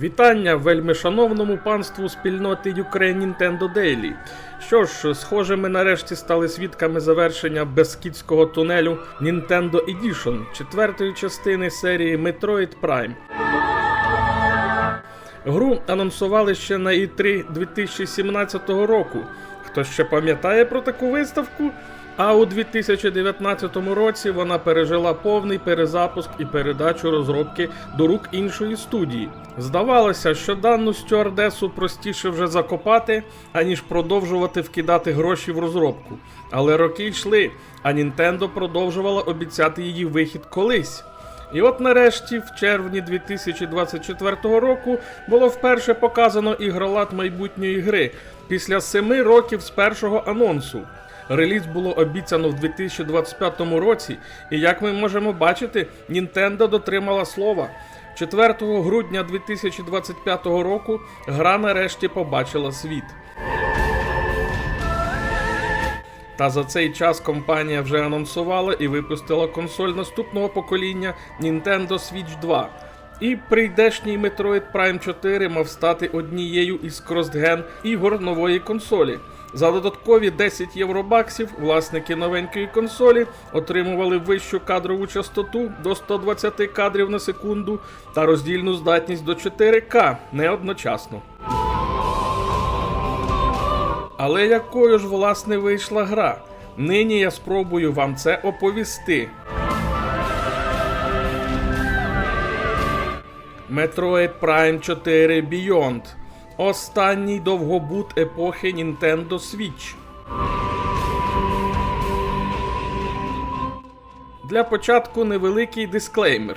Вітання вельми шановному панству спільноти Ukraine Nintendo Daily. Що ж, схоже, ми нарешті стали свідками завершення безкітського тунелю Nintendo Edition, четвертої частини серії Metroid Prime. Гру анонсували ще на E3 2017 року. Хто ще пам'ятає про таку виставку? А у 2019 році вона пережила повний перезапуск і передачу розробки до рук іншої студії. Здавалося, що дану стюардесу простіше вже закопати, аніж продовжувати вкидати гроші в розробку. Але роки йшли, а Nintendo продовжувала обіцяти її вихід колись. І от нарешті, в червні 2024 року, було вперше показано ігролад майбутньої гри після семи років з першого анонсу. Реліз було обіцяно в 2025 році, і як ми можемо бачити, Nintendo дотримала слова. 4 грудня 2025 року гра нарешті побачила світ. Та за цей час компанія вже анонсувала і випустила консоль наступного покоління Nintendo Switch 2. І прийдешній Metroid Prime 4 мав стати однією із кростген ігор нової консолі. За додаткові 10 євробаксів власники новенької консолі отримували вищу кадрову частоту до 120 кадрів на секунду та роздільну здатність до 4К не одночасно. Але якою ж власне вийшла гра? Нині я спробую вам це оповісти. Metroid Prime 4 Beyond. Останній довгобут епохи Nintendo Switch. Для початку невеликий дисклеймер.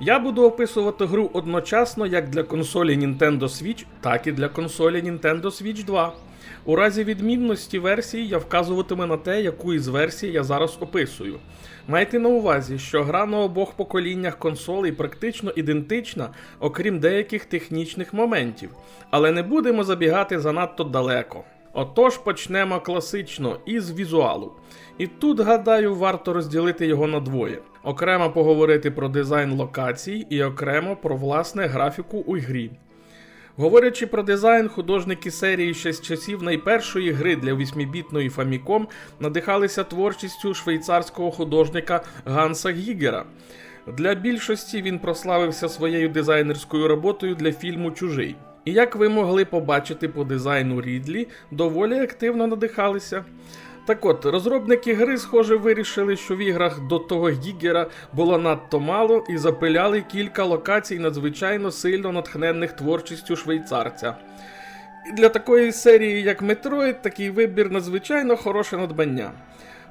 Я буду описувати гру одночасно як для консолі Nintendo Switch, так і для консолі Nintendo Switch 2. У разі відмінності версій я вказуватиму на те, яку із версій я зараз описую. Майте на увазі, що гра на обох поколіннях консолей практично ідентична, окрім деяких технічних моментів, але не будемо забігати занадто далеко. Отож почнемо класично із візуалу. І тут, гадаю, варто розділити його на двоє: окремо поговорити про дизайн локацій і окремо про власне графіку у грі. Говорячи про дизайн, художники серії ще з часів найпершої гри для 8-бітної Famicom надихалися творчістю швейцарського художника Ганса Гігера. Для більшості він прославився своєю дизайнерською роботою для фільму Чужий. І як ви могли побачити по дизайну Рідлі, доволі активно надихалися. Так от, розробники гри, схоже, вирішили, що в іграх до того Гігера було надто мало і запиляли кілька локацій надзвичайно сильно натхненних творчістю швейцарця. І для такої серії, як Metroid, такий вибір надзвичайно хороше надбання.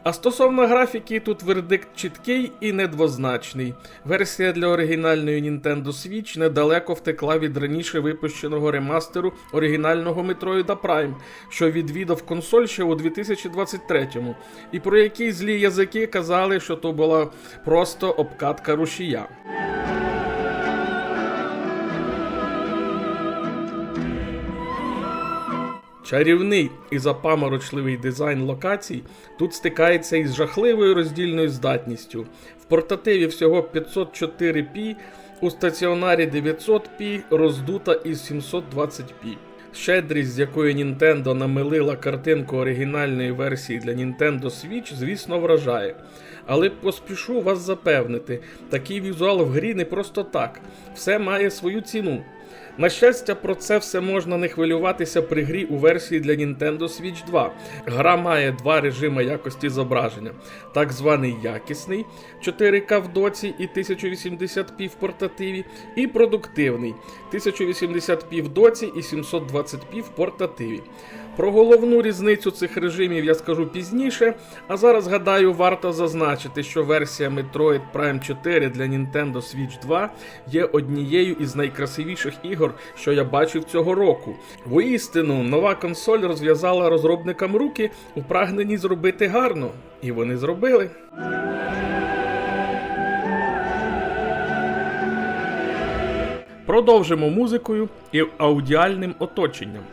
А стосовно графіки, тут вердикт чіткий і недвозначний. Версія для оригінальної Nintendo Switch недалеко втекла від раніше випущеного ремастеру оригінального Metroid Prime, що відвідав консоль ще у 2023-му, і про які злі язики казали, що то була просто обкатка рушія. Чарівний і запаморочливий дизайн локацій тут стикається із жахливою роздільною здатністю. В портативі всього 504p, у стаціонарі 900p, роздута із 720p. Щедрість, з якою Nintendo намилила картинку оригінальної версії для Nintendo Switch, звісно, вражає. Але поспішу вас запевнити, такий візуал в грі не просто так, все має свою ціну. На щастя, про це все можна не хвилюватися при грі у версії для Nintendo Switch 2. Гра має два режими якості зображення: так званий якісний 4К в доці і 1080p в портативі, і продуктивний 1080p в доці і 720p в портативі. Про головну різницю цих режимів я скажу пізніше, а зараз гадаю, варто зазначити, що версія Metroid Prime 4 для Nintendo Switch 2 є однією із найкрасивіших ігор, що я бачив цього року. Воістину, нова консоль розв'язала розробникам руки у прагненні зробити гарно, і вони зробили. Продовжимо музикою і аудіальним оточенням.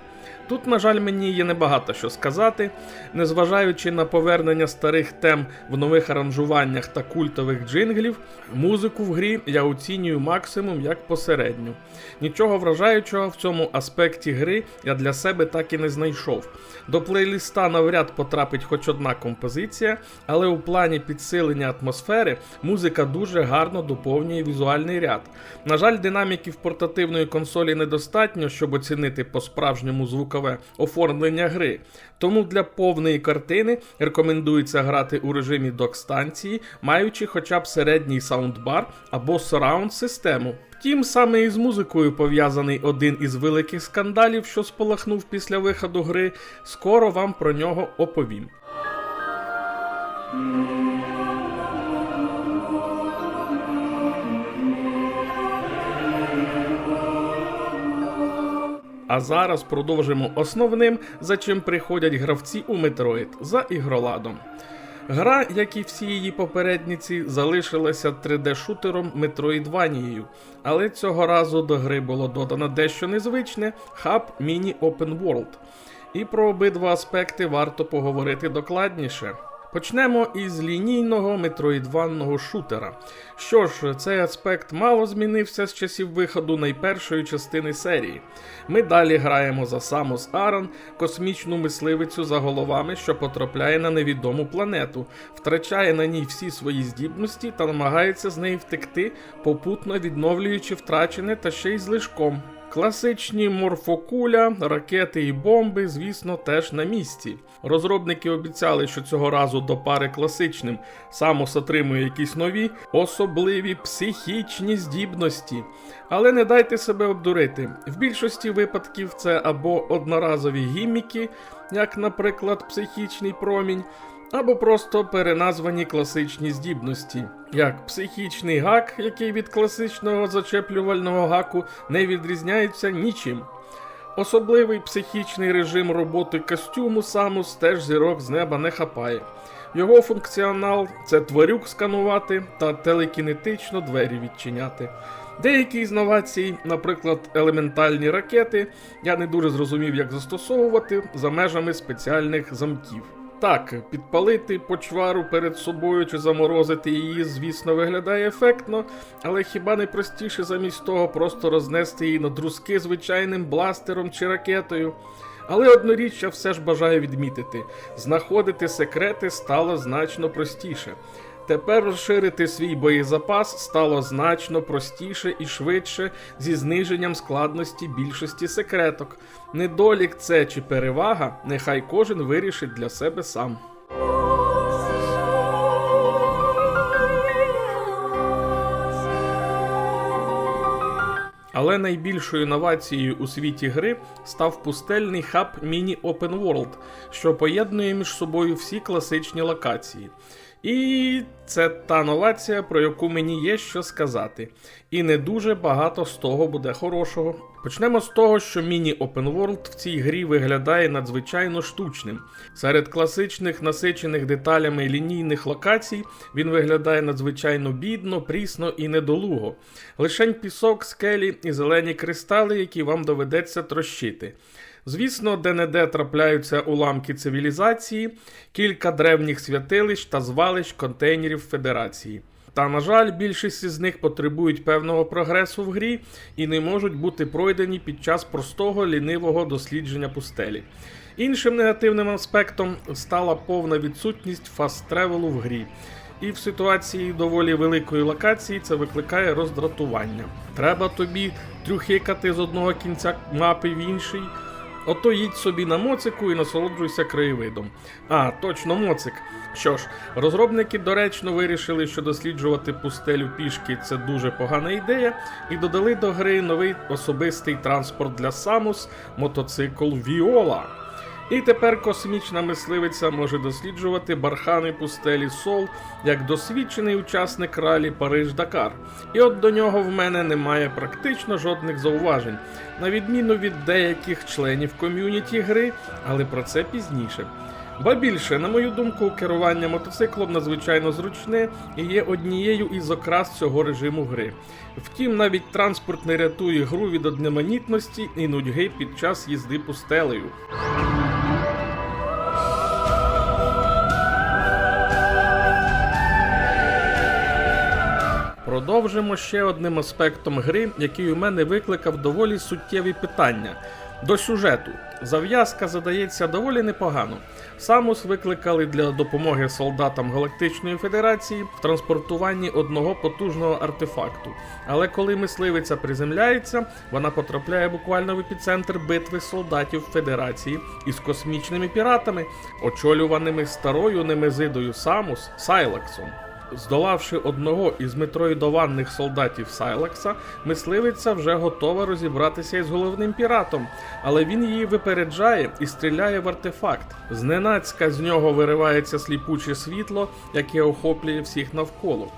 Тут, на жаль, мені є небагато що сказати, незважаючи на повернення старих тем в нових аранжуваннях та культових джинглів, музику в грі я оцінюю максимум як посередню. Нічого вражаючого в цьому аспекті гри я для себе так і не знайшов. До плейліста навряд потрапить хоч одна композиція, але у плані підсилення атмосфери музика дуже гарно доповнює візуальний ряд. На жаль, динаміків портативної консолі недостатньо, щоб оцінити по-справжньому звукове оформлення гри. Тому для повної картини рекомендується грати у режимі док-станції, маючи хоча б середній саундбар або surround систему. Втім, саме із музикою пов'язаний один із великих скандалів, що спалахнув після виходу гри. Скоро вам про нього оповім. А зараз продовжимо основним, за чим приходять гравці у Метроїд за ігроладом. Гра, як і всі її попередниці, залишилася 3D-шутером Metroidvania, але цього разу до гри було додано дещо незвичне Hub Mini Open World. І про обидва аспекти варто поговорити докладніше. Почнемо із лінійного метроїдванного шутера. Що ж, цей аспект мало змінився з часів виходу найпершої частини серії. Ми далі граємо за Самос Аран, космічну мисливицю за головами, що потрапляє на невідому планету, втрачає на ній всі свої здібності та намагається з неї втекти, попутно відновлюючи втрачене та ще й злишком. Класичні морфокуля, ракети і бомби, звісно, теж на місці. Розробники обіцяли, що цього разу до пари класичним Самос отримує якісь нові, особливі психічні здібності. Але не дайте себе обдурити. В більшості випадків це або одноразові гіміки, як, наприклад, психічний промінь, або просто переназвані класичні здібності, як психічний гак, який від класичного зачеплювального гаку не відрізняється нічим. Особливий психічний режим роботи костюму Самус теж зірок з неба не хапає. Його функціонал це тварюк сканувати та телекінетично двері відчиняти. Деякі з новацій, наприклад, елементальні ракети, я не дуже зрозумів, як застосовувати за межами спеціальних замків. Так, підпалити почвару перед собою чи заморозити її, звісно, виглядає ефектно, але хіба не простіше замість того просто рознести її на друзки звичайним бластером чи ракетою? Але одну річ я все ж бажаю відмітити: знаходити секрети стало значно простіше. Тепер розширити свій боєзапас стало значно простіше і швидше зі зниженням складності більшості секреток. Недолік це чи перевага, нехай кожен вирішить для себе сам. Але найбільшою новацією у світі гри став пустельний хаб Mini Open World, що поєднує між собою всі класичні локації. І це та новація, про яку мені є що сказати. І не дуже багато з того буде хорошого. Почнемо з того, що міні Open World в цій грі виглядає надзвичайно штучним. Серед класичних насичених деталями лінійних локацій він виглядає надзвичайно бідно, прісно і недолуго. Лишень пісок, скелі і зелені кристали, які вам доведеться трощити. Звісно, де-не-де трапляються уламки цивілізації, кілька древніх святилищ та звалищ контейнерів Федерації. Та, на жаль, більшість із них потребують певного прогресу в грі і не можуть бути пройдені під час простого лінивого дослідження пустелі. Іншим негативним аспектом стала повна відсутність фаст-тревелу в грі. І в ситуації доволі великої локації це викликає роздратування. Треба тобі трюхикати з одного кінця мапи в інший. Ото їдь собі на моцику і насолоджуйся краєвидом. А, точно моцик. Що ж, розробники доречно вирішили, що досліджувати пустелю пішки це дуже погана ідея, і додали до гри новий особистий транспорт для Самус мотоцикл Віола. І тепер космічна мисливиця може досліджувати бархани пустелі Сол як досвідчений учасник ралі Париж-Дакар. І от до нього в мене немає практично жодних зауважень, на відміну від деяких членів ком'юніті гри, але про це пізніше. Ба більше, на мою думку, керування мотоциклом надзвичайно зручне і є однією із окрас цього режиму гри. Втім, навіть транспорт не рятує гру від одноманітності і нудьги під час їзди пустелею. Продовжимо ще одним аспектом гри, який у мене викликав доволі суттєві питання. До сюжету. Зав'язка задається доволі непогано. Самус викликали для допомоги солдатам Галактичної Федерації в транспортуванні одного потужного артефакту. Але коли мисливиця приземляється, вона потрапляє буквально в епіцентр битви солдатів Федерації із космічними піратами, очолюваними старою немезидою Самус Сайлаксом. Здолавши одного із метроїдованих солдатів Сайлекса, мисливиця вже готова розібратися із головним піратом, але він її випереджає і стріляє в артефакт. Зненацька з нього виривається сліпуче світло, яке охоплює всіх навколо.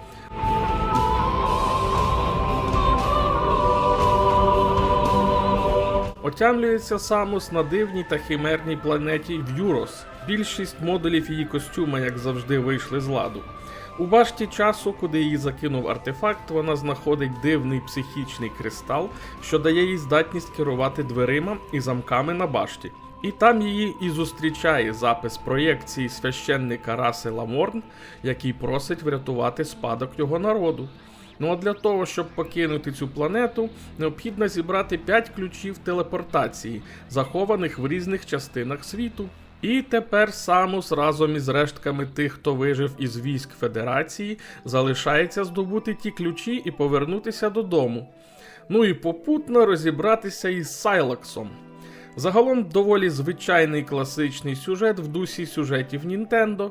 Отямлюється Самус на дивній та химерній планеті В'юрос. Більшість модулів її костюма, як завжди, вийшли з ладу. У башті часу, куди її закинув артефакт, вона знаходить дивний психічний кристал, що дає їй здатність керувати дверима і замками на башті. І там її і зустрічає запис проєкції священника Раси Ламорн, який просить врятувати спадок його народу. Ну а для того, щоб покинути цю планету, необхідно зібрати 5 ключів телепортації, захованих в різних частинах світу. І тепер Самус разом із рештками тих, хто вижив із військ Федерації, залишається здобути ті ключі і повернутися додому. Ну і попутно розібратися із Сайлаксом. Загалом доволі звичайний класичний сюжет в дусі сюжетів Нінтендо.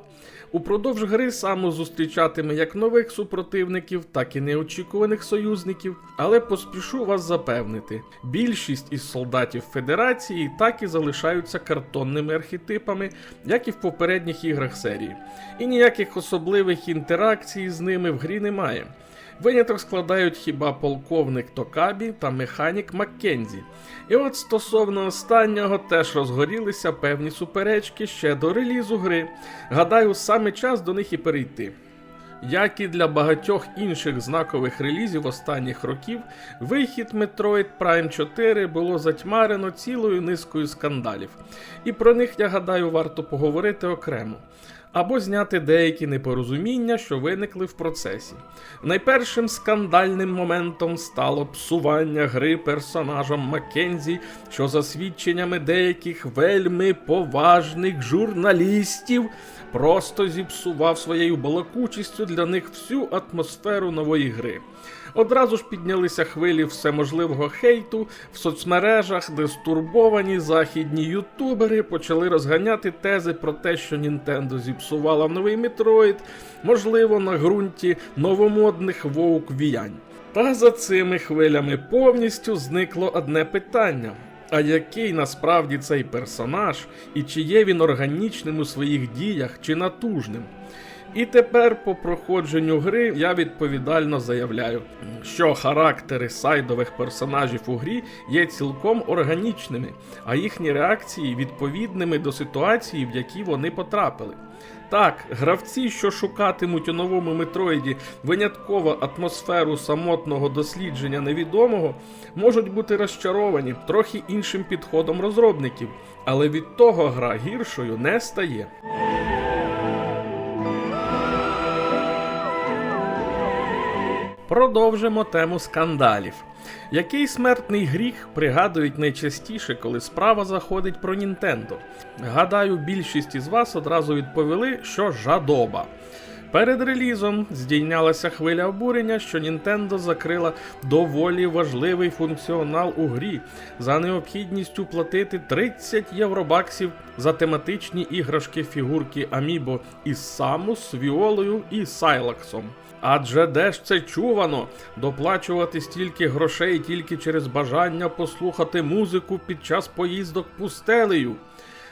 Упродовж гри Самус зустрічатиме як нових супротивників, так і неочікуваних союзників, але поспішу вас запевнити: більшість із солдатів Федерації так і залишаються картонними архетипами, як і в попередніх іграх серії. І ніяких особливих інтеракцій з ними в грі немає. Виняток складають хіба полковник Токабі та механік Маккензі. І от стосовно останнього теж розгорілися певні суперечки ще до релізу гри. Гадаю, саме час до них і перейти. Як і для багатьох інших знакових релізів останніх років, вихід Metroid Prime 4 було затьмарено цілою низкою скандалів, і про них, я гадаю, варто поговорити окремо. Або зняти деякі непорозуміння, що виникли в процесі. Найпершим скандальним моментом стало псування гри персонажам Маккензі, що за свідченнями деяких вельми поважних журналістів просто зіпсував своєю балакучістю для них всю атмосферу нової гри. Одразу ж піднялися хвилі всеможливого хейту в соцмережах, де стурбовані західні ютубери почали розганяти тези про те, що Нінтендо зіпсувала новий Метроїд, можливо, на ґрунті новомодних вовк віянь. Та за цими хвилями повністю зникло одне питання. А який насправді цей персонаж, і чи є він органічним у своїх діях чи натужним? І тепер, по проходженню гри, я відповідально заявляю, що характери сайдових персонажів у грі є цілком органічними, а їхні реакції відповідними до ситуації, в які вони потрапили. Так, гравці, що шукатимуть у новому метроїді винятково атмосферу самотного дослідження невідомого, можуть бути розчаровані трохи іншим підходом розробників, але від того гра гіршою не стає. Продовжимо тему скандалів. Який смертний гріх пригадують найчастіше, коли справа заходить про Нінтендо? Гадаю, більшість із вас одразу відповіли, що жадоба. Перед релізом здійнялася хвиля обурення, що Nintendo закрила доволі важливий функціонал у грі за необхідністю платити 30 євробаксів за тематичні іграшки фігурки Амібо із Самус, Віолою і Сайлаксом. Адже де ж це чувано доплачувати стільки грошей тільки через бажання послухати музику під час поїздок пустелею?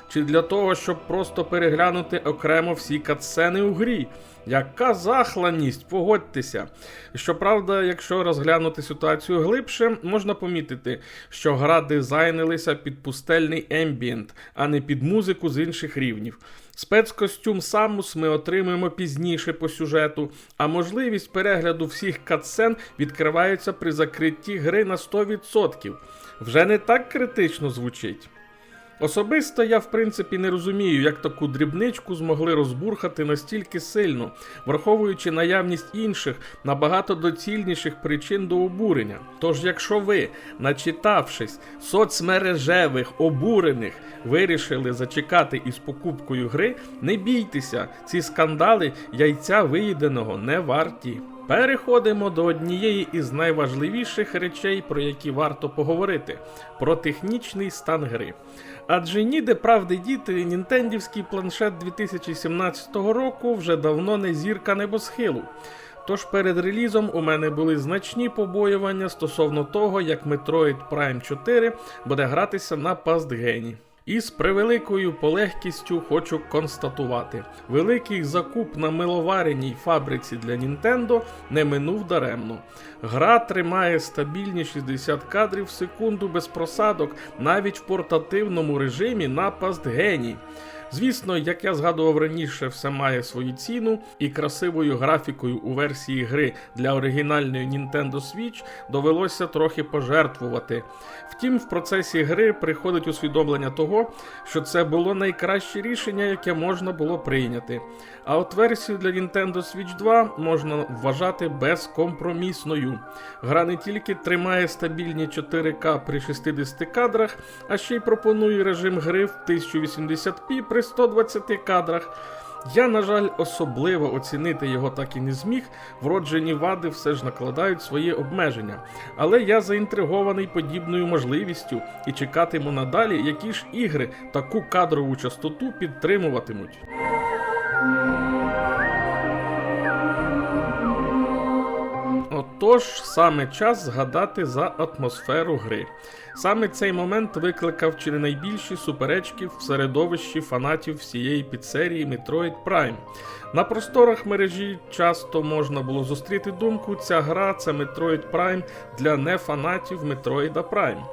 Чи для того, щоб просто переглянути окремо всі катсцени у грі? Яка захланість, погодьтеся. Щоправда, якщо розглянути ситуацію глибше, можна помітити, що гра дизайнилася під пустельний ембієнт, а не під музику з інших рівнів. Спецкостюм Самус ми отримуємо пізніше по сюжету, а можливість перегляду всіх катсцен відкривається при закритті гри на 100%. Вже не так критично звучить. Особисто я в принципі не розумію, як таку дрібничку змогли розбурхати настільки сильно, враховуючи наявність інших, набагато доцільніших причин до обурення. Тож, якщо ви, начитавшись соцмережевих обурених, вирішили зачекати із покупкою гри, не бійтеся, ці скандали яйця виїденого не варті. Переходимо до однієї із найважливіших речей, про які варто поговорити: про технічний стан гри. Адже ніде правди діти, нінтендівський планшет 2017 року вже давно не зірка небосхилу. Тож перед релізом у мене були значні побоювання стосовно того, як Metroid Prime 4 буде гратися на пастгені. І з превеликою полегкістю хочу констатувати: великий закуп на миловареній фабриці для Нінтендо не минув даремно. Гра тримає стабільні 60 кадрів в секунду без просадок навіть в портативному режимі на пастгені. Звісно, як я згадував раніше, все має свою ціну, і красивою графікою у версії гри для оригінальної Nintendo Switch довелося трохи пожертвувати. Втім, в процесі гри приходить усвідомлення того, що це було найкраще рішення, яке можна було прийняти. А от версію для Nintendo Switch 2 можна вважати безкомпромісною. Гра не тільки тримає стабільні 4К при 60 кадрах, а ще й пропонує режим гри в 1080p при 120 кадрах. Я, на жаль, особливо оцінити його так і не зміг. Вроджені вади все ж накладають свої обмеження. Але я заінтригований подібною можливістю і чекатиму надалі, які ж ігри таку кадрову частоту підтримуватимуть. Отож, саме час згадати за атмосферу гри. Саме цей момент викликав чи не найбільші суперечки в середовищі фанатів всієї підсерії Metroid Prime. На просторах мережі часто можна було зустріти думку, ця гра це Metroid Prime для нефанатів Metroid Prime.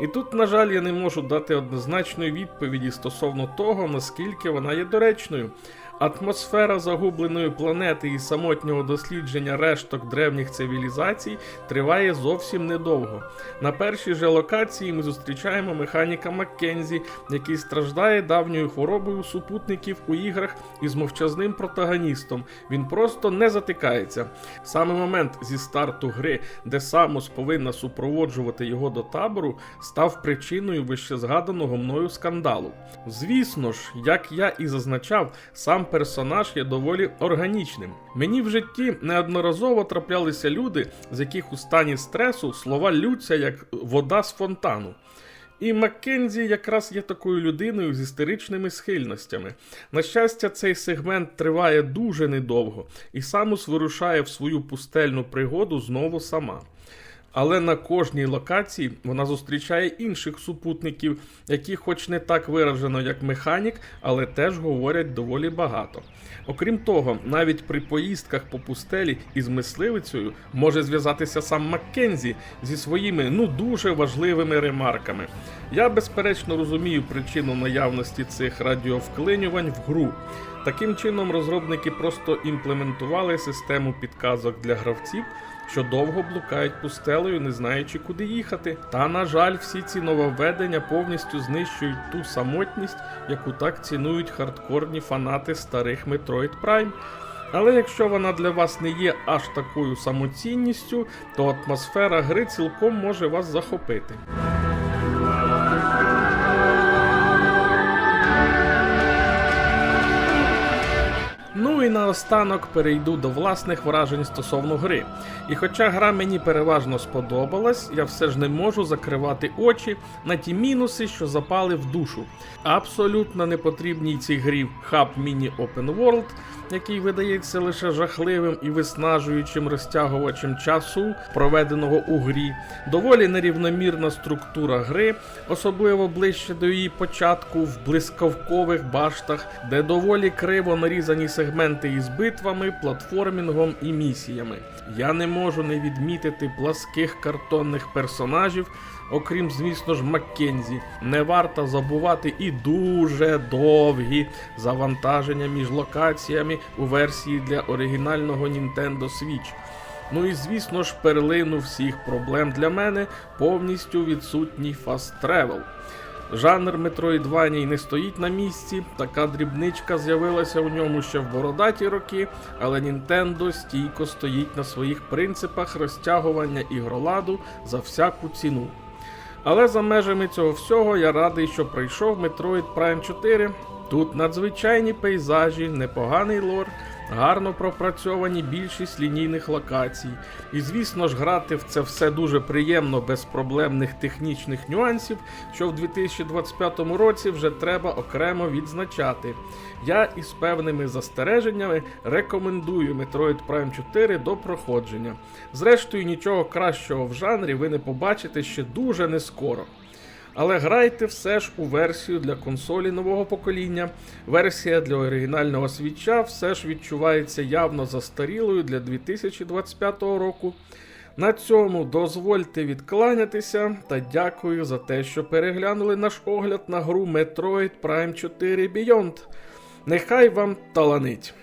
І тут, на жаль, я не можу дати однозначної відповіді стосовно того, наскільки вона є доречною. Атмосфера загубленої планети і самотнього дослідження решток древніх цивілізацій триває зовсім недовго. На першій же локації ми зустрічаємо механіка Маккензі, який страждає давньою хворобою супутників у іграх із мовчазним протагоністом. Він просто не затикається. Саме момент зі старту гри, де Самус повинна супроводжувати його до табору, став причиною вищезгаданого мною скандалу. Звісно ж, як я і зазначав, сам персонаж є доволі органічним. Мені в житті неодноразово траплялися люди, з яких у стані стресу слова лються як вода з фонтану. І Маккензі якраз є такою людиною з істеричними схильностями. На щастя, цей сегмент триває дуже недовго, і Самус вирушає в свою пустельну пригоду знову сама. Але на кожній локації вона зустрічає інших супутників, які, хоч не так виражено, як механік, але теж говорять доволі багато. Окрім того, навіть при поїздках по пустелі із мисливицею може зв'язатися сам Маккензі зі своїми ну дуже важливими ремарками. Я безперечно розумію причину наявності цих радіовклинювань в гру. Таким чином, розробники просто імплементували систему підказок для гравців, що довго блукають пустелею, не знаючи, куди їхати. Та, на жаль, всі ці нововведення повністю знищують ту самотність, яку так цінують хардкорні фанати старих Metroid Prime. Але якщо вона для вас не є аж такою самоцінністю, то атмосфера гри цілком може вас захопити. Ну і наостанок перейду до власних вражень стосовно гри. І хоча гра мені переважно сподобалась, я все ж не можу закривати очі на ті мінуси, що запали в душу. Абсолютно непотрібній цій грі хаб міні Open World, який видається лише жахливим і виснажуючим розтягувачем часу, проведеного у грі, доволі нерівномірна структура гри, особливо ближче до її початку в блискавкових баштах, де доволі криво нарізані сегменти елементи із битвами, платформінгом і місіями. Я не можу не відмітити пласких картонних персонажів, окрім, звісно ж, Маккензі. Не варто забувати і дуже довгі завантаження між локаціями у версії для оригінального Nintendo Switch. Ну і звісно ж, перлину всіх проблем для мене повністю відсутній Fast Travel. Жанр Metroidvania не стоїть на місці, така дрібничка з'явилася у ньому ще в бородаті роки, але Nintendo стійко стоїть на своїх принципах розтягування ігроладу за всяку ціну. Але за межами цього всього я радий, що пройшов Metroid Prime 4. Тут надзвичайні пейзажі, непоганий лор, гарно пропрацьовані більшість лінійних локацій. І звісно ж, грати в це все дуже приємно без проблемних технічних нюансів, що в 2025 році вже треба окремо відзначати. Я із певними застереженнями рекомендую Metroid Prime 4 до проходження. Зрештою, нічого кращого в жанрі ви не побачите ще дуже не скоро. Але грайте все ж у версію для консолі нового покоління. Версія для оригінального свіча все ж відчувається явно застарілою для 2025 року. На цьому дозвольте відкланятися та дякую за те, що переглянули наш огляд на гру Metroid Prime 4 Beyond. Нехай вам таланить!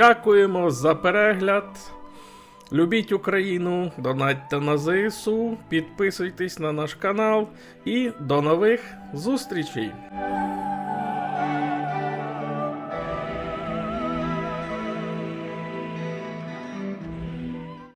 Дякуємо за перегляд. Любіть Україну, донатьте на ЗСУ, підписуйтесь на наш канал і до нових зустрічей!